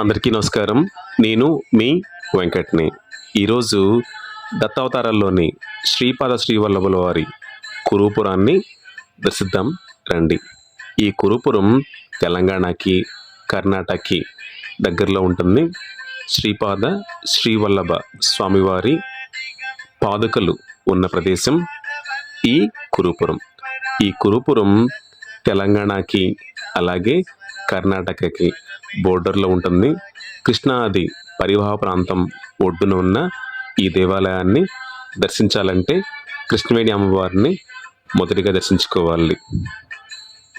అందరికీ నమస్కారం. నేను మీ వెంకట్ని. ఈరోజు దత్తావతారాల్లోని శ్రీపాద శ్రీవల్లభుల వారి కురుపురాన్ని దర్శిద్దాం. రండి. ఈ కురుపురం తెలంగాణకి కర్ణాటకకి దగ్గరలో ఉంటుంది. శ్రీపాద శ్రీవల్లభ స్వామివారి పాదుకలు ఉన్న ప్రదేశం ఈ కురుపురం. ఈ కురుపురం తెలంగాణకి అలాగే కర్ణాటకకి బోర్డర్లో ఉంటుంది. కృష్ణాది పరివాహ ప్రాంతం ఒడ్డున ఉన్న ఈ దేవాలయాన్ని దర్శించాలంటే కృష్ణవేణి అమ్మవారిని మొదటిగా దర్శించుకోవాలి.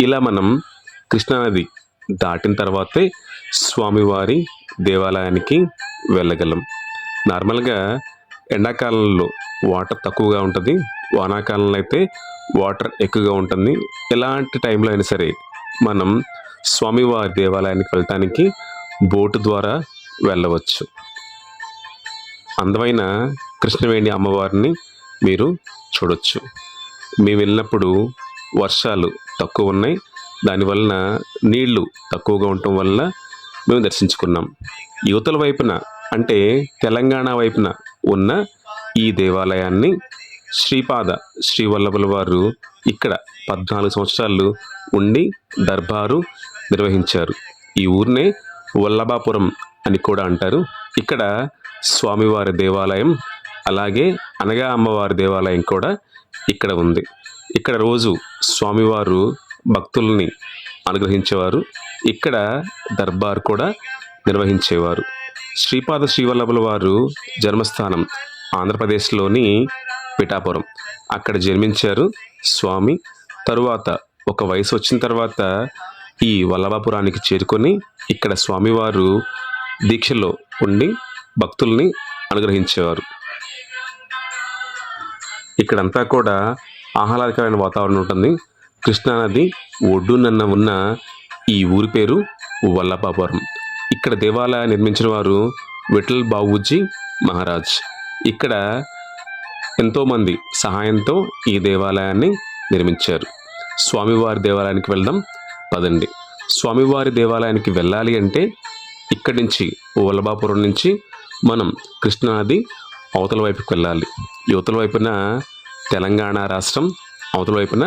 ఇలా మనం కృష్ణానది దాటిన తర్వాతే స్వామివారి దేవాలయానికి వెళ్ళగలం. నార్మల్గా ఎండాకాలంలో వాటర్ తక్కువగా ఉంటుంది. వానాకాలంలో అయితే వాటర్ ఎక్కువగా ఉంటుంది. ఎలాంటి టైంలో అయినా సరే మనం స్వామివారి దేవాలయానికి వెళ్ళటానికి బోటు ద్వారా వెళ్ళవచ్చు. అందమైన కృష్ణవేణి అమ్మవారిని మీరు చూడొచ్చు. మేము వెళ్ళినప్పుడు వర్షాలు తక్కువ ఉన్నాయి. దానివలన నీళ్ళు తక్కువగా ఉండటం వల్ల మేము దర్శించుకున్నాం. యువతల వైపున అంటే తెలంగాణ వైపున ఉన్న ఈ దేవాలయాన్ని శ్రీపాద శ్రీవల్లభుల వారు ఇక్కడ పద్నాలుగు సంవత్సరాలు ఉండి దర్బారు నిర్వహించారు. ఈ ఊరినే వల్లభాపురం అని కూడా అంటారు. ఇక్కడ స్వామివారి దేవాలయం అలాగే అనగా అమ్మవారి దేవాలయం కూడా ఇక్కడ ఉంది. ఇక్కడ రోజు స్వామివారు భక్తుల్ని అనుగ్రహించేవారు. ఇక్కడ దర్బార్ కూడా నిర్వహించేవారు. శ్రీపాద శ్రీవల్లభుల వారు జన్మస్థానం ఆంధ్రప్రదేశ్లోని పిఠాపురం. అక్కడ జన్మించారు స్వామి. తరువాత ఒక వయసు వచ్చిన తర్వాత ఈ వల్లభాపురానికి చేరుకొని ఇక్కడ స్వామివారు దీక్షలో ఉండి భక్తుల్ని అనుగ్రహించేవారు. ఇక్కడంతా కూడా ఆహ్లాదకరమైన వాతావరణం ఉంటుంది. కృష్ణానది ఒడ్డునన్న ఉన్న ఈ ఊరి పేరు వల్లభాపురం. ఇక్కడ దేవాలయం నిర్మించిన వారు విఠల్ బాబూజీ మహారాజ్. ఇక్కడ ఎంతోమంది సహాయంతో ఈ దేవాలయాన్ని నిర్మించారు. స్వామివారి దేవాలయానికి వెళ్దాం. పదండి స్వామివారి దేవాలయానికి వెళ్ళాలి అంటే ఇక్కడి నుంచి వల్లభాపురం నుంచి మనం కృష్ణానది అవతల వైపుకి వెళ్ళాలి. యువతల వైపున తెలంగాణ రాష్ట్రం అవతల వైపున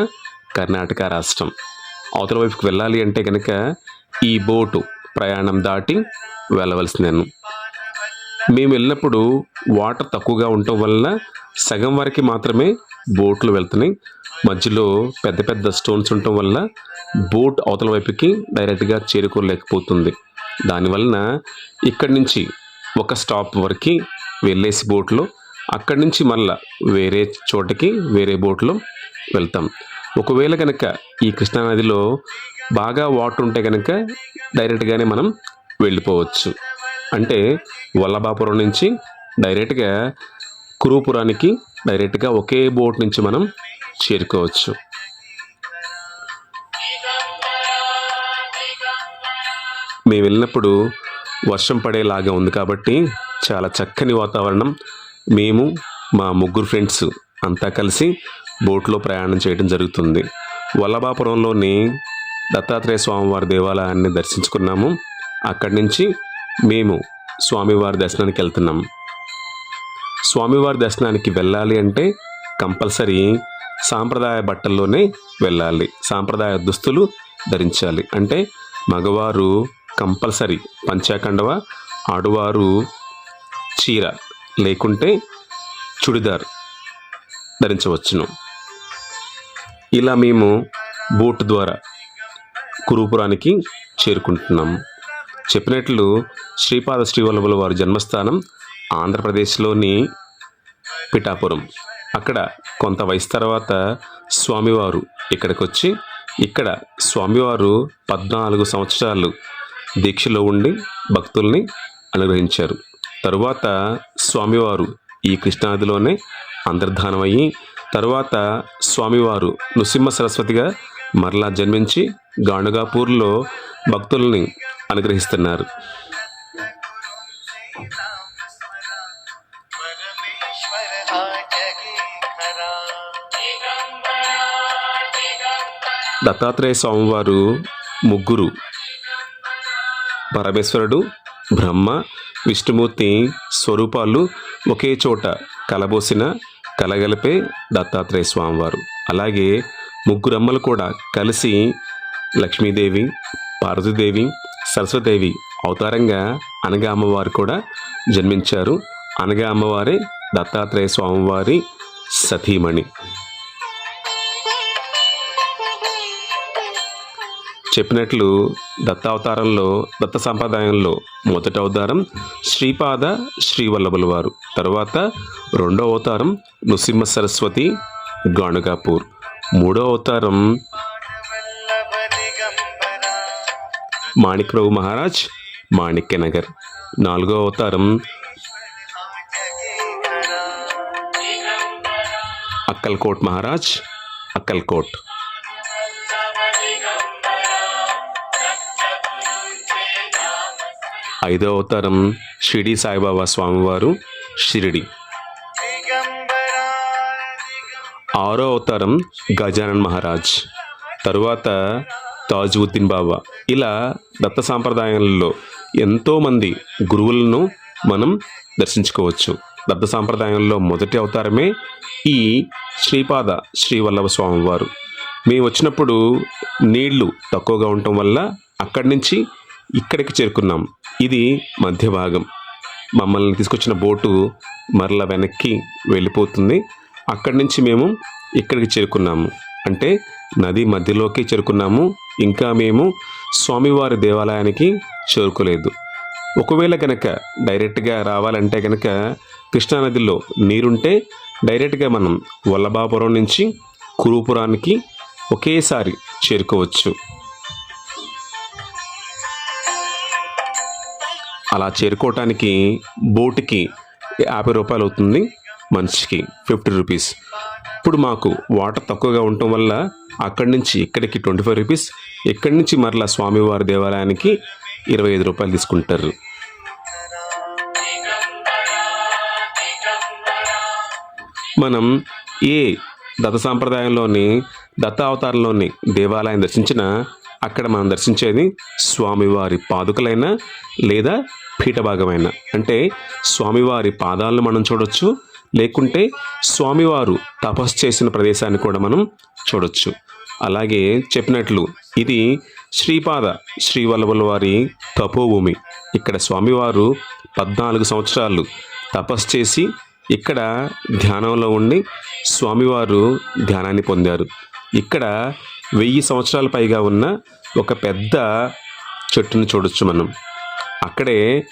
కర్ణాటక రాష్ట్రం. అవతల వైపుకి వెళ్ళాలి అంటే కనుక ఈ బోటు ప్రయాణం దాటి వెళ్ళవలసిందేను. మేము వెళ్ళినప్పుడు వాటర్ తక్కువగా ఉండటం వల్ల సగం వరకు మాత్రమే బోట్లు వెళ్తున్నాయి. మధ్యలో పెద్ద పెద్ద స్టోన్స్ ఉండటం వల్ల బోట్ అవతల వైపుకి డైరెక్ట్గా చేరుకోలేకపోతుంది. దానివలన ఇక్కడి నుంచి ఒక స్టాప్ వరకు వెళ్ళేసి బోట్లో అక్కడి నుంచి మళ్ళా వేరే చోటకి వేరే బోట్లో వెళ్తాం. ఒకవేళ కనుక ఈ కృష్ణానదిలో బాగా వాటర్ ఉంటే కనుక డైరెక్ట్గానే మనం వెళ్ళిపోవచ్చు. అంటే వల్లభాపురం నుంచి డైరెక్ట్గా కురూపురానికి డైరెక్ట్గా ఒకే బోట్ నుంచి మనం చేరుకోవచ్చు. మేము వెళ్ళినప్పుడు వర్షం పడేలాగా ఉంది కాబట్టి చాలా చక్కని వాతావరణం. మేము మా ముగ్గురు ఫ్రెండ్స్ అంతా కలిసి బోట్లో ప్రయాణం చేయడం జరుగుతుంది. వల్లభాపురంలోని దత్తాత్రేయ స్వామివారి దేవాలయాన్ని దర్శించుకున్నాము. అక్కడి నుంచి మేము స్వామివారి దర్శనానికి వెళ్తున్నాం. స్వామివారి దర్శనానికి వెళ్ళాలి అంటే కంపల్సరీ సాంప్రదాయ బట్టల్లోనే వెళ్ళాలి. సాంప్రదాయ దుస్తులు ధరించాలి. అంటే మగవారు కంపల్సరీ పంచాకండవ ఆడవారు చీర లేకుంటే చుడిదార్ ధరించవచ్చును. ఇలా మేము బోట్ ద్వారా కురుపురానికి చేరుకుంటున్నాం. చెప్పినట్లు శ్రీపాద శ్రీవల్లభుల వారి జన్మస్థానం ఆంధ్రప్రదేశ్లోని పిఠాపురం. అక్కడ కొంత వయసు తర్వాత స్వామివారు ఇక్కడికి వచ్చి ఇక్కడ స్వామివారు పద్నాలుగు సంవత్సరాలు దీక్షలో ఉండి భక్తుల్ని అనుగ్రహించారు. తరువాత స్వామివారు ఈ కృష్ణానదిలోనే అంతర్ధానమయ్యి తరువాత స్వామివారు నృసింహ సరస్వతిగా మరలా జన్మించి గాణుగాపూర్లో భక్తుల్ని అనుగ్రహిస్తున్నారు. దత్తాత్రేయ స్వామివారు ముగ్గురు. పరమేశ్వరుడు బ్రహ్మ విష్ణుమూర్తి స్వరూపాలు ఒకే చోట కలబోసిన కలగలిపే దత్తాత్రేయ స్వామివారు. అలాగే ముగ్గురమ్మలు కూడా కలిసి లక్ష్మీదేవి పార్వతీదేవి సరస్వదేవి అవతారంగా అనగా అమ్మవారు కూడా జన్మించారు. అనగా అమ్మవారే దత్తాత్రేయ స్వామివారి సతీమణి. చెప్పినట్లు దత్తావతారంలో దత్త సంప్రదాయంలో మొదటి అవతారం శ్రీపాద శ్రీవల్లభుల వారు. తర్వాత రెండో అవతారం నృసింహ సరస్వతి గాణుగాపూర్ మూడో అవతారం మాణిక్రావు మహారాజ్ మాణిక్యనగర్ నాలుగో అవతారం. అక్కల్కోట్ మహారాజ్ అక్కల్కోట్. ఐదో అవతారం షిరిడి సాయిబాబా స్వామివారు షిరిడి. ఆరో అవతారం గజానన్ మహారాజ్. తరువాత తాజుద్దీన్ బాబా. ఇలా దత్త సాంప్రదాయాలలో ఎంతోమంది గురువులను మనం దర్శించుకోవచ్చు. దత్త సాంప్రదాయంలో మొదటి అవతారమే ఈ శ్రీపాద శ్రీవల్లభ స్వామివారు. మేము వచ్చినప్పుడు నీళ్ళు తక్కువగా ఉండటం వల్ల అక్కడి నుంచి ఇక్కడికి చేరుకున్నాం. ఇది మధ్య భాగం. మమ్మల్ని తీసుకొచ్చిన బోటు మరల వెనక్కి వెళ్ళిపోతుంది. అక్కడి నుంచి మేము ఇక్కడికి చేరుకున్నాము. అంటే నది మధ్యలోకి చేరుకున్నాము. ఇంకా మేము స్వామివారి దేవాలయానికి చేరుకోలేదు. ఒకవేళ కనుక డైరెక్ట్గా రావాలంటే కనుక కృష్ణానదిలో నీరుంటే డైరెక్ట్గా మనం వల్లభాపురం నుంచి కురుపురానికి ఒకేసారి చేరుకోవచ్చు. అలా చేరుకోవటానికి బోటుకి యాభై రూపాయలు అవుతుంది మనిషికి ఫిఫ్టీ రూపీస్. ఇప్పుడు మాకు వాటర్ తక్కువగా ఉండటం వల్ల అక్కడి నుంచి ఇక్కడికి ట్వంటీ ఫైవ్ రూపీస్ ఇక్కడి నుంచి మరలా స్వామివారి దేవాలయానికి ఇరవై ఐదు రూపాయలు తీసుకుంటారు. మనం ఏ దత్త సాంప్రదాయంలోని దత్త అవతారంలోని దేవాలయం దర్శించినా అక్కడ మనం దర్శించేది స్వామివారి పాదుకలైనా లేదా పీఠభాగమైన. అంటే స్వామివారి పాదాలను మనం చూడొచ్చు లేకుంటే స్వామివారు తపస్సు చేసిన ప్రదేశాన్ని కూడా మనం చూడొచ్చు. అలాగే చెప్పినట్లు ఇది శ్రీపాద శ్రీవల్లభుల వారి తపోభూమి. ఇక్కడ స్వామివారు పద్నాలుగు సంవత్సరాలు తపస్సు చేసి ఇక్కడ ధ్యానంలో ఉండి స్వామివారు ధ్యానాన్ని పొందారు. ఇక్కడ వెయ్యి సంవత్సరాల పైగా ఉన్న ఒక పెద్ద చెట్టును చూడొచ్చు మనం. అక్కడే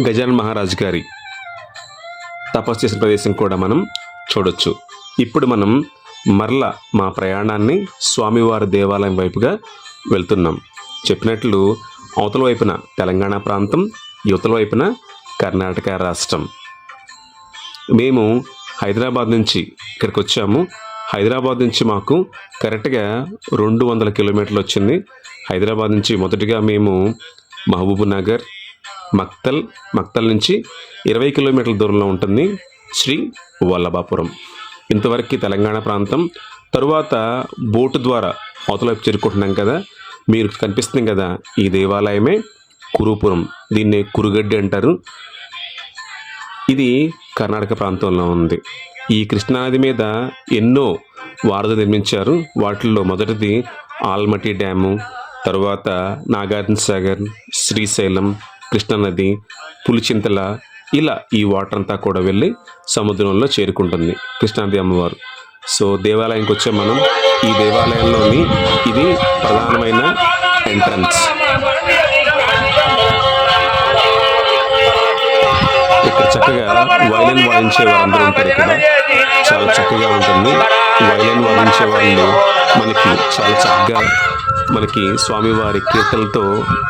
గజానన్ మహారాజ్ గారి తపస్సు చేసిన ప్రదేశం కూడా మనం చూడొచ్చు. ఇప్పుడు మనం మరల మా ప్రయాణాన్ని స్వామివారి దేవాలయం వైపుగా వెళ్తున్నాం. చెప్పినట్లు అవతల వైపున తెలంగాణ ప్రాంతం యువతల వైపున కర్ణాటక రాష్ట్రం. మేము హైదరాబాద్ నుంచి ఇక్కడికి వచ్చాము. హైదరాబాద్ నుంచి మాకు కరెక్ట్గా రెండు వందల కిలోమీటర్లు వచ్చింది. హైదరాబాద్ నుంచి మొదటిగా మేము మహబూబ్ నగర్ మక్తల్ మక్తల్ నుంచి ఇరవై కిలోమీటర్ల దూరంలో ఉంటుంది శ్రీ వల్లభాపురం. ఇంతవరకు తెలంగాణ ప్రాంతం. తరువాత బోటు ద్వారా అవతల చేరుకుంటున్నాం కదా. మీరు కనిపిస్తుంది కదా ఈ దేవాలయమే కురుపురం. దీన్ని కురుగడ్డి అంటారు. ఇది కర్ణాటక ప్రాంతంలో ఉంది. ఈ కృష్ణానది మీద ఎన్నో వారధులు నిర్మించారు. వాటిల్లో మొదటిది ఆల్మటి డ్యాము తరువాత నాగార్జున సాగర్ శ్రీశైలం కృష్ణానది పులిచింతల ఇలా ఈ వాటర్ అంతా కూడా వెళ్ళి సముద్రంలో చేరుకుంటుంది కృష్ణానది అమ్మవారు. సో దేవాలయంకి వచ్చే మనం ఈ దేవాలయంలోని ఇది ప్రధానమైన ఎంట్రన్స్ ఇక్కడ చక్కగా వైలెన్ వాయించే వారందరూ ఉంటారు ఇక్కడ. చాలా చక్కగా ఉంటుంది. వైలెన్ వాయించే వాళ్ళు మనకి చాలా చక్కగా మనకి స్వామివారి కీర్తనలతో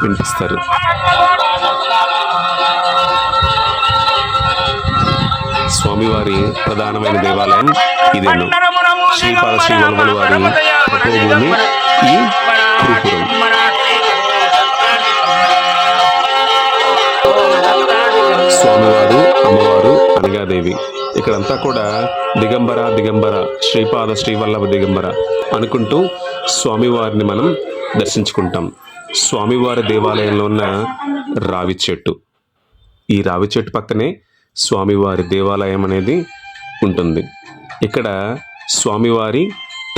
వినిపిస్తారు. స్వామివారి ప్రధానమైన దేవాలయం ఇదేను. శ్రీపాద శ్రీవల్లభుల వారి తపోభూమి ఈ కురుపురం స్వామివారు అమ్మవారు అనగాదేవి. ఇక్కడంతా కూడా దిగంబర దిగంబర శ్రీపాద శ్రీవల్లభ దిగంబర అనుకుంటూ స్వామివారిని మనం దర్శించుకుంటాం. స్వామివారి దేవాలయంలో ఉన్న రావి చెట్టు. ఈ రావి చెట్టు పక్కనే స్వామివారి దేవాలయం అనేది ఉంటుంది. ఇక్కడ స్వామివారి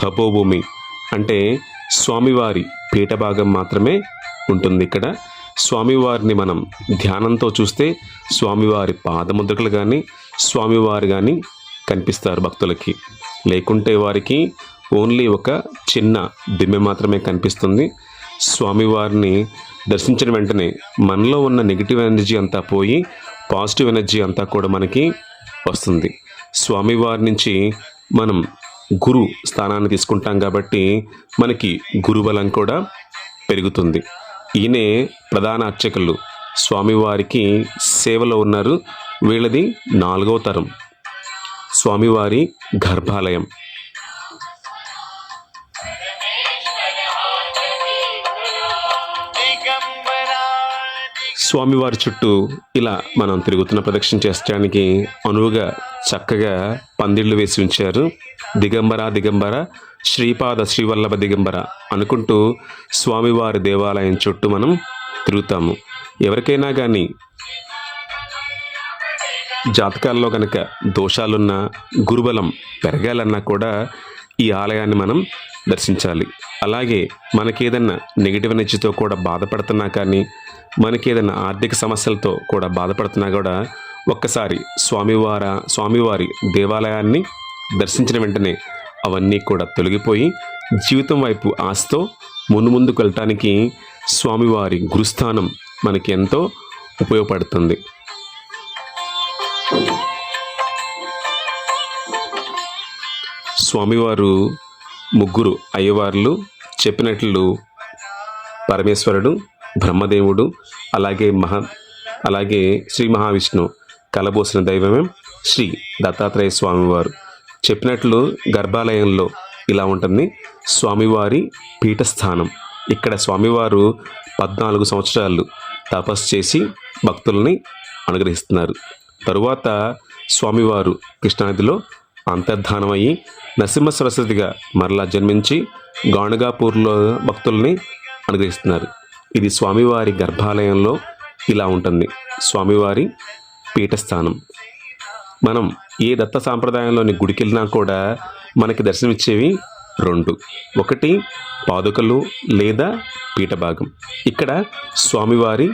తపోభూమి అంటే స్వామివారి పీఠ భాగం మాత్రమే ఉంటుంది ఇక్కడ. స్వామివారిని మనం ధ్యానంతో చూస్తే స్వామివారి పాదముద్రకులు కానీ స్వామివారు కానీ కనిపిస్తారు భక్తులకి. లేకుంటే వారికి ఓన్లీ ఒక చిన్న దిమ్మె మాత్రమే కనిపిస్తుంది. స్వామివారిని దర్శించిన వెంటనే మనలో ఉన్న నెగిటివ్ ఎనర్జీ అంతా పోయి పాజిటివ్ ఎనర్జీ అంతా కూడా మనకి వస్తుంది. స్వామివారి నుంచి మనం గురు స్థానాన్ని తీసుకుంటాం కాబట్టి మనకి గురుబలం కూడా పెరుగుతుంది. ఈయనే ప్రధాన అర్చకులు. స్వామివారికి సేవలో ఉన్నారు. వీళ్ళది నాలుగో తరం. స్వామివారి గర్భాలయం. స్వామివారి చుట్టూ ఇలా మనం తిరుగుతున్న ప్రదక్షిణ చేసడానికి అనువుగా చక్కగా పందిళ్ళు వేసి ఉంచారు. దిగంబర దిగంబర శ్రీపాద శ్రీవల్లభ దిగంబర అనుకుంటూ స్వామివారి దేవాలయం చుట్టూ మనం తిరుగుతాము. ఎవరికైనా కానీ జాతకాల్లో కనుక దోషాలున్నా గురుబలం పెరగాలన్నా కూడా ఈ ఆలయాన్ని మనం దర్శించాలి. అలాగే మనకేదన్నా నెగిటివ్ ఎనర్జీతో కూడా బాధపడుతున్నా కానీ మనకి ఏదైనా ఆర్థిక సమస్యలతో కూడా బాధపడుతున్నా కూడా ఒక్కసారి స్వామివార స్వామివారి దేవాలయాన్ని దర్శించిన వెంటనే అవన్నీ కూడా తొలగిపోయి జీవితం వైపు ఆశతో ముందు ముందుకు వెళ్ళటానికి స్వామివారి గురుస్థానం మనకి ఎంతో ఉపయోగపడుతుంది. స్వామివారు ముగ్గురు అయ్యవార్లు చెప్పినట్లు పరమేశ్వరుడు బ్రహ్మదేవుడు అలాగే మహా అలాగే శ్రీ మహావిష్ణువు కలబోసిన దైవమే శ్రీ దత్తాత్రేయ స్వామివారు. చెప్పినట్లు గర్భాలయంలో ఇలా ఉంటుంది. స్వామివారి పీఠస్థానం. ఇక్కడ స్వామివారు పద్నాలుగు సంవత్సరాలు తపస్సు చేసి భక్తుల్ని అనుగ్రహిస్తున్నారు. తరువాత స్వామివారు కృష్ణానదిలో అంతర్ధానమయ్యి నరసింహ సరస్వతిగా మరలా జన్మించి గాణగాపూర్లో భక్తుల్ని అనుగ్రహిస్తున్నారు. ఇది స్వామివారి గర్భాలయంలో ఇలా ఉంటుంది. స్వామివారి పీఠస్థానం. మనం ఏ దత్త సాంప్రదాయంలోని గుడికి వెళ్ళినా కూడా మనకి దర్శనమిచ్చేవి రెండు. ఒకటి పాదుకలు లేదా పీఠభాగం. ఇక్కడ స్వామివారి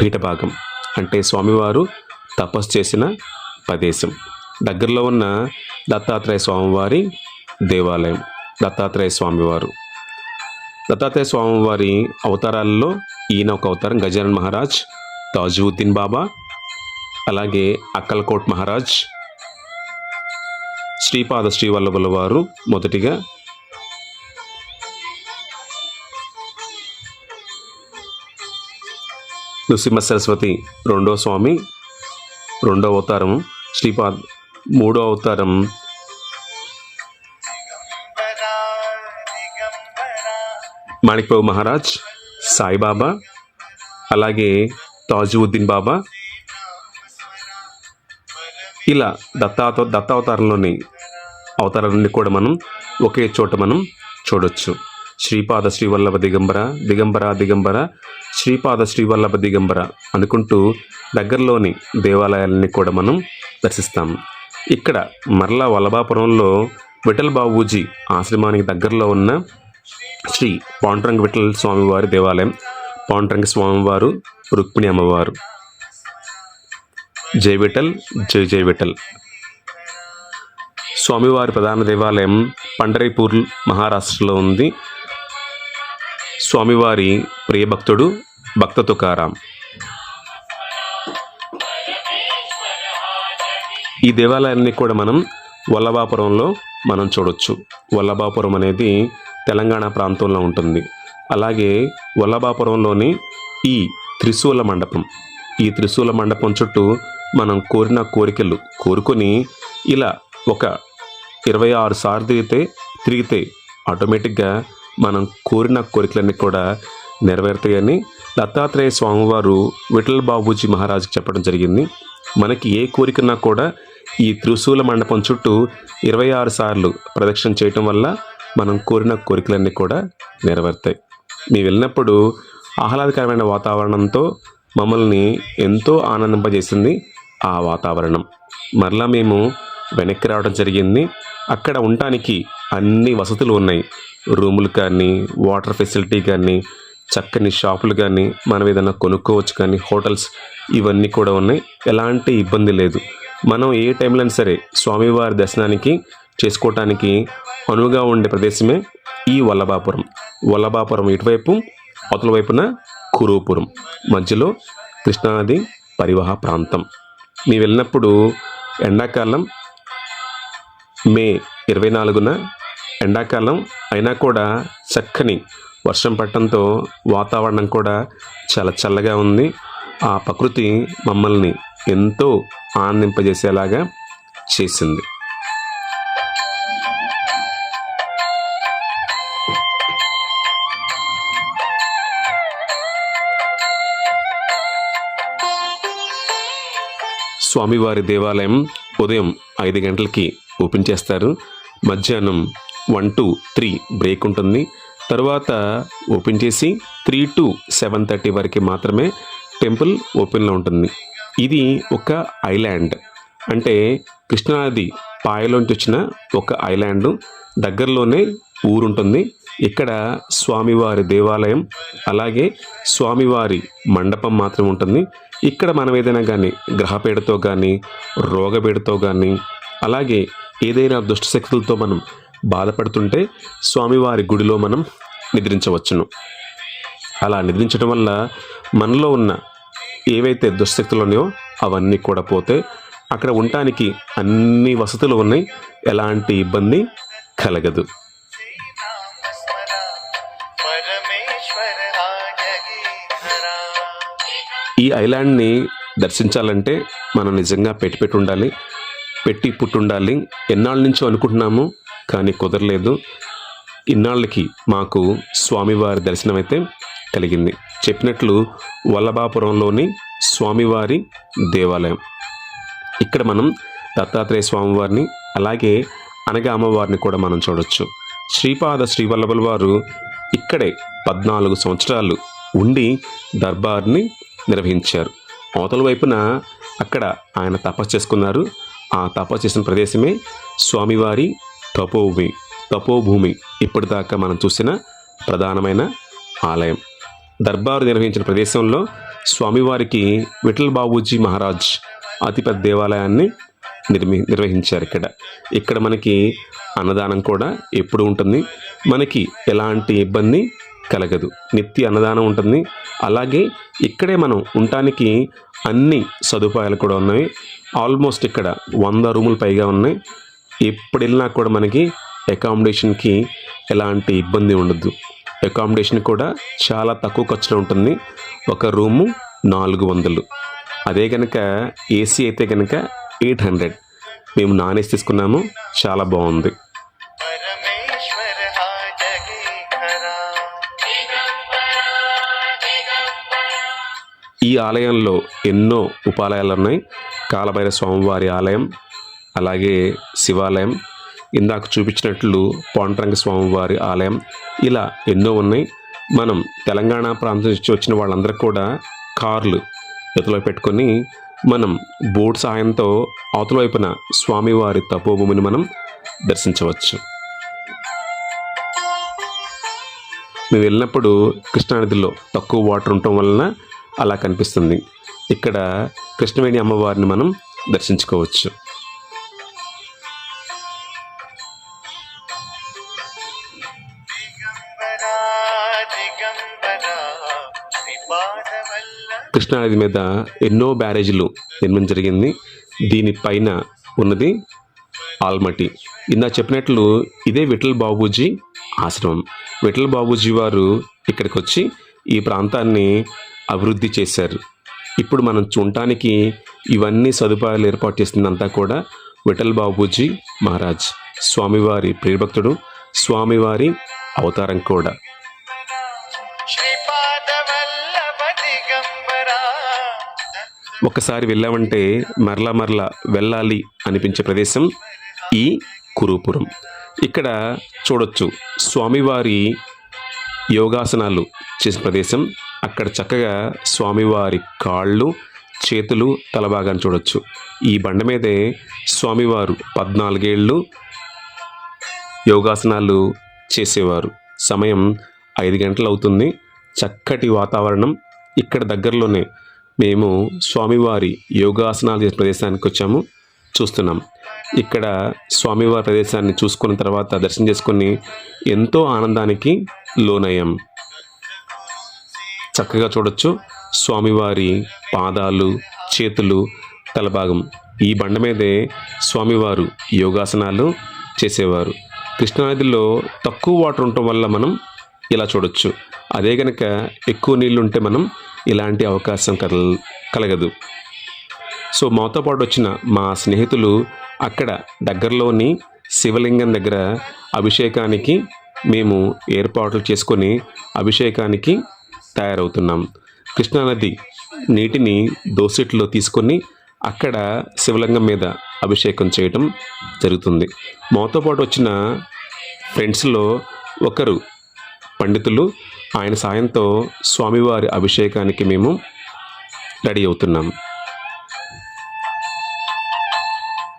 పీఠభాగం. అంటే స్వామివారు తపస్సు చేసిన ప్రదేశం. దగ్గరలో ఉన్న దత్తాత్రేయ స్వామివారి దేవాలయం. దత్తాత్రేయ స్వామివారు. దత్తాత్రేయ స్వామివారి అవతారాలలో ఈయన ఒక అవతారం గజానన్ మహారాజ్ తాజుద్దీన్ బాబా అలాగే అక్కల్కోట్ మహారాజ్ శ్రీపాద శ్రీవల్లభుల వారు మొదటిగా నృసింహ సరస్వతి రెండో స్వామి రెండో అవతారం శ్రీపాద్ మూడో అవతారం మాణిక్బాబు మహారాజ్ సాయిబాబా అలాగే తాజుద్దీన్ బాబా. ఇలా దత్తా దత్తావతారంలోని అవతారాలన్నీ కూడా మనం ఒకే చోట మనం చూడొచ్చు. శ్రీపాద శ్రీవల్లభ దిగంబర దిగంబర దిగంబర శ్రీపాద శ్రీవల్లభ దిగంబర అనుకుంటూ దగ్గరలోని దేవాలయాలని కూడా మనం దర్శిస్తాం. ఇక్కడ మరలా వల్లభాపురంలో విఠల్ బాబూజీ ఆశ్రమానికి దగ్గరలో ఉన్న శ్రీ పాండురంగ విఠల స్వామివారి దేవాలయం పాండురంగ స్వామివారు రుక్మిణి అమ్మవారు. జై విఠల్ జై జై విఠల్. స్వామివారి ప్రధాన దేవాలయం పండరీపూర్ మహారాష్ట్రలో ఉంది. స్వామివారి ప్రియభక్తుడు భక్త తుకారాం. ఈ దేవాలయాన్ని కూడా మనం వల్లభాపురంలో మనం చూడొచ్చు. వల్లభాపురం అనేది తెలంగాణ ప్రాంతంలో ఉంటుంది. అలాగే వల్లభాపురంలోని ఈ త్రిశూల మండపం. ఈ త్రిశూల మండపం చుట్టూ మనం కోరిన కోరికలు కోరుకొని ఇలా ఒక ఇరవై ఆరు సార్లు తిరిగితే తిరిగితే ఆటోమేటిక్గా మనం కోరిన కోరికలన్నీ కూడా నెరవేరుతాయని దత్తాత్రేయ స్వామివారు విఠల్ బాబూజీ మహారాజుకి చెప్పడం జరిగింది. మనకి ఏ కోరికన్నా కూడా ఈ త్రిశూల మండపం చుట్టూ ఇరవై ఆరు సార్లు ప్రదక్షిణ చేయటం వల్ల మనం కోరిన కోరికలన్నీ కూడా నెరవేరుతాయి. మేము వెళ్ళినప్పుడు ఆహ్లాదకరమైన వాతావరణంతో మమ్మల్ని ఎంతో ఆనందింపజేసింది ఆ వాతావరణం. మరలా మేము వెనక్కి రావడం జరిగింది. అక్కడ ఉండటానికి అన్ని వసతులు ఉన్నాయి. రూములు కానీ వాటర్ ఫెసిలిటీ కానీ చక్కని షాపులు కానీ మనం ఏదైనా కొనుక్కోవచ్చు కానీ హోటల్స్ ఇవన్నీ కూడా ఉన్నాయి. ఎలాంటి ఇబ్బంది లేదు. మనం ఏ టైంలో అయినా సరే స్వామివారి దర్శనానికి చేసుకోవటానికి అనువుగా ఉండే ప్రదేశమే ఈ వల్లభాపురం. వల్లభాపురం ఇటువైపు అవతల వైపున కురూపురం. మధ్యలో కృష్ణానది పరివాహ ప్రాంతం. మీ వెళ్ళినప్పుడు ఎండాకాలం మే ఇరవై నాలుగున ఎండాకాలం అయినా కూడా చక్కని వర్షం పట్టడంతో వాతావరణం కూడా చాలా చల్లగా ఉంది. ఆ ప్రకృతి మమ్మల్ని ఎంతో ఆనందింపజేసేలాగా చేసింది. స్వామివారి దేవాలయం ఉదయం ఐదు గంటలకి ఓపెన్ చేస్తారు. మధ్యాహ్నం వన్ టు త్రీ బ్రేక్ ఉంటుంది. తర్వాత ఓపెన్ చేసి త్రీ టు సెవెన్ థర్టీ వరకు మాత్రమే టెంపుల్ ఓపెన్లో ఉంటుంది. ఇది ఒక ఐలాండ్. అంటే కృష్ణానది పాయలోంచి వచ్చిన ఒక ఐలాండ్. దగ్గరలోనే ఊరుంటుంది. ఇక్కడ స్వామివారి దేవాలయం అలాగే స్వామివారి మండపం మాత్రం ఉంటుంది. ఇక్కడ మనం ఏదైనా కానీ గ్రహపీడతో కానీ రోగపీడతో కానీ అలాగే ఏదైనా దుష్టశక్తులతో మనం బాధపడుతుంటే స్వామివారి గుడిలో మనం నిద్రించవచ్చును. అలా నిద్రించడం వల్ల మనలో ఉన్న ఏవైతే దుశ్శక్తులు ఉన్నాయో అవన్నీ కూడా పోతే అక్కడ ఉండటానికి అన్ని వసతులు ఉన్నాయి. ఎలాంటి ఇబ్బంది కలగదు. ఈ ఐలాండ్ని దర్శించాలంటే మనం నిజంగా పెట్టి పెట్టి ఉండాలి. పెట్టి పుట్టుండాలి. ఎన్నాళ్ళ నుంచో అనుకుంటున్నాము కానీ కుదరలేదు. ఇన్నాళ్ళకి మాకు స్వామివారి దర్శనం అయితే కలిగింది. చెప్పినట్లు వల్లభాపురంలోని స్వామివారి దేవాలయం. ఇక్కడ మనం దత్తాత్రేయ స్వామివారిని అలాగే అనగా అమ్మవారిని కూడా మనం చూడొచ్చు. శ్రీపాద శ్రీవల్లభుల వారు ఇక్కడే పద్నాలుగు సంవత్సరాలు ఉండి దర్బార్ని నిర్వహించారు. అవతల వైపున అక్కడ ఆయన తపస్సు చేసుకున్నారు. ఆ తపస్సు చేసిన ప్రదేశమే స్వామివారి తపోభూమి తపోభూమి. ఇప్పటిదాకా మనం చూసిన ప్రధానమైన ఆలయం. దర్బారు నిర్వహించిన ప్రదేశంలో స్వామివారికి విఠల్ బాబూజీ మహారాజ్ అతిపెద్ద దేవాలయాన్ని నిర్మి నిర్వహించారు ఇక్కడ. ఇక్కడ మనకి అన్నదానం కూడా ఎప్పుడు ఉంటుంది. మనకి ఎలాంటి ఇబ్బంది కలగదు. నిత్య అన్నదానం ఉంటుంది. అలాగే ఇక్కడే మనం ఉండటానికి అన్ని సదుపాయాలు కూడా ఉన్నాయి. ఆల్మోస్ట్ ఇక్కడ వంద రూములు పైగా ఉన్నాయి. ఎప్పుడు వెళ్ళినా కూడా మనకి అకామిడేషన్కి ఎలాంటి ఇబ్బంది ఉండదు. అకామిడేషన్ కూడా చాలా తక్కువ ఖర్చులో ఉంటుంది. ఒక రూము నాలుగు వందలు. అదే కనుక ఏసీ అయితే కనుక ఎయిట్ హండ్రెడ్. మేము నాన్ ఏసీ తీసుకున్నాము. చాలా బాగుంది. ఈ ఆలయంలో ఎన్నో ఉపాలయాలు ఉన్నాయి కాలభైర స్వామివారి ఆలయం అలాగే శివాలయం ఇందాక చూపించినట్లు పాండురంగ స్వామివారి ఆలయం ఇలా ఎన్నో ఉన్నాయి. మనం తెలంగాణ ప్రాంతం నుంచి వచ్చిన వాళ్ళందరూ కూడా కార్లు ఎదులో పెట్టుకొని మనం బోట్ సాయంతో అవతల వైపున స్వామివారి తపోభూమిని మనం దర్శించవచ్చు. మేము వెళ్ళినప్పుడు కృష్ణానదిలో తక్కువ వాటర్ ఉండటం వలన అలా కనిపిస్తుంది. ఇక్కడ కృష్ణవేణి అమ్మవారిని మనం దర్శించుకోవచ్చు. కృష్ణానది మీద ఎన్నో బ్యారేజీలు నిర్మించడం జరిగింది. దీనిపైన ఉన్నది ఆల్మటి. ఇందా చెప్పినట్లు ఇదే విఠల్ బాబూజీ ఆశ్రమం. విఠల్ బాబూజీ వారు ఇక్కడికి వచ్చి ఈ ప్రాంతాన్ని అభివృద్ధి చేశారు. ఇప్పుడు మనం చూడటానికి ఇవన్నీ సదుపాయాలు ఏర్పాటు చేసిందంతా కూడా విఠల్ బాబూజీ మహారాజ్. స్వామివారి ప్రియభక్తుడు స్వామివారి అవతారం కూడా. ఒకసారి వెళ్ళామంటే మరలా మరలా వెళ్ళాలి అనిపించే ప్రదేశం ఈ కురుపురం. ఇక్కడ చూడొచ్చు స్వామివారి యోగాసనాలు చేసిన ప్రదేశం అక్కడ చక్కగా స్వామివారి కాళ్ళు చేతులు తలభాగాన్ని చూడొచ్చు. ఈ బండ మీదే స్వామివారు పద్నాలుగేళ్ళు యోగాసనాలు చేసేవారు. సమయం ఐదు గంటలు అవుతుంది చక్కటి వాతావరణం ఇక్కడ దగ్గరలోనే. మేము స్వామివారి యోగాసనాలు చేసే ప్రదేశానికి వచ్చాము. చూస్తున్నాం. ఇక్కడ స్వామివారి ప్రదేశాన్ని చూసుకున్న తర్వాత దర్శనం చేసుకుని ఎంతో ఆనందానికి లోనయ్యాం. చక్కగా చూడొచ్చు. స్వామివారి పాదాలు చేతులు తలభాగం. ఈ బండ మీదే స్వామివారు యోగాసనాలు చేసేవారు. కృష్ణానదిలో తక్కువ వాటర్ ఉండటం వల్ల మనం ఇలా చూడొచ్చు. అదే కనుక ఎక్కువ నీళ్ళు ఉంటే మనం ఇలాంటి అవకాశం కల కలగదు. సో మాతో పాటు వచ్చిన మా స్నేహితులు అక్కడ దగ్గరలోని శివలింగం దగ్గర అభిషేకానికి మేము ఏర్పాట్లు చేసుకొని అభిషేకానికి తయారవుతున్నాం. కృష్ణానది నీటిని దోసెట్లో తీసుకొని అక్కడ శివలింగం మీద అభిషేకం చేయటం జరుగుతుంది. మాతో పాటు వచ్చిన ఫ్రెండ్స్లో ఒకరు పండితులు. ఆయన సాయంతో స్వామివారి అభిషేకానికి మేము రెడీ అవుతున్నాం.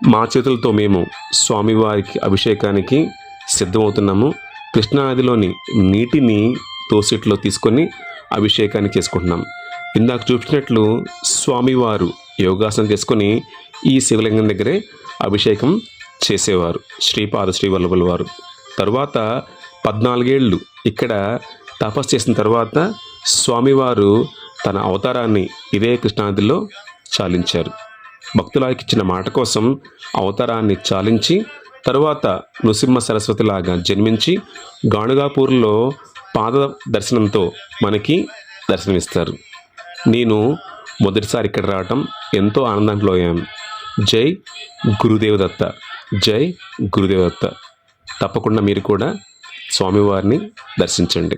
మా చేతులతో మేము స్వామివారికి అభిషేకానికి సిద్ధమవుతున్నాము. కృష్ణానదిలోని నీటిని తోసిట్లో తీసుకొని అభిషేకాన్ని చేసుకుంటున్నాం. ఇందాక చూపించినట్లు స్వామివారు యోగాసనం చేసుకొని ఈ శివలింగం దగ్గరే అభిషేకం చేసేవారు. శ్రీపాద శ్రీవల్లభుల వారు. తర్వాత పద్నాలుగేళ్ళు ఇక్కడ తపస్సు చేసిన తర్వాత స్వామివారు తన అవతారాన్ని ఇదే కృష్ణానదిలో చాలించారు. భక్తులకు ఇచ్చిన మాట కోసం అవతారాన్ని చాలించి తరువాత నృసింహ సరస్వతిలాగా జన్మించి గాణుగాపూర్లో పాద దర్శనంతో మనకి దర్శనమిస్తారు. నేను మొదటిసారి ఇక్కడ రావటం ఎంతో ఆనందానికి లోయాను జై గురుదేవదత్త. జై గురుదేవదత్త. తప్పకుండా మీరు కూడా స్వామివారిని దర్శించండి.